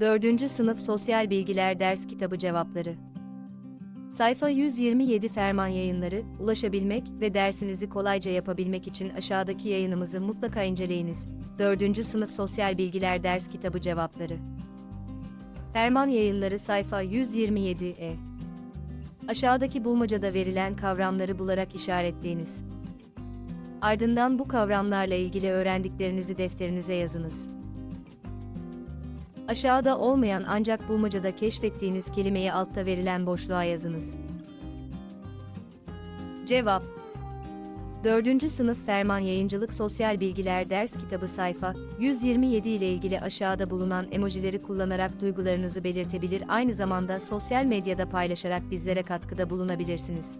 4. Sınıf Sosyal Bilgiler Ders Kitabı Cevapları Sayfa 127 Ferman Yayınları, ulaşabilmek ve dersinizi kolayca yapabilmek için aşağıdaki yayınımızı mutlaka inceleyiniz. 4. Sınıf Sosyal Bilgiler Ders Kitabı Cevapları Ferman Yayınları sayfa 127e Aşağıdaki bulmacada verilen kavramları bularak işaretleyiniz. Ardından bu kavramlarla ilgili öğrendiklerinizi defterinize yazınız. Aşağıda olmayan ancak bulmacada keşfettiğiniz kelimeyi altta verilen boşluğa yazınız. Cevap 4. Sınıf Ferman Yayıncılık Sosyal Bilgiler Ders Kitabı sayfa 127 ile ilgili aşağıda bulunan emojileri kullanarak duygularınızı belirtebilir aynı zamanda sosyal medyada paylaşarak bizlere katkıda bulunabilirsiniz.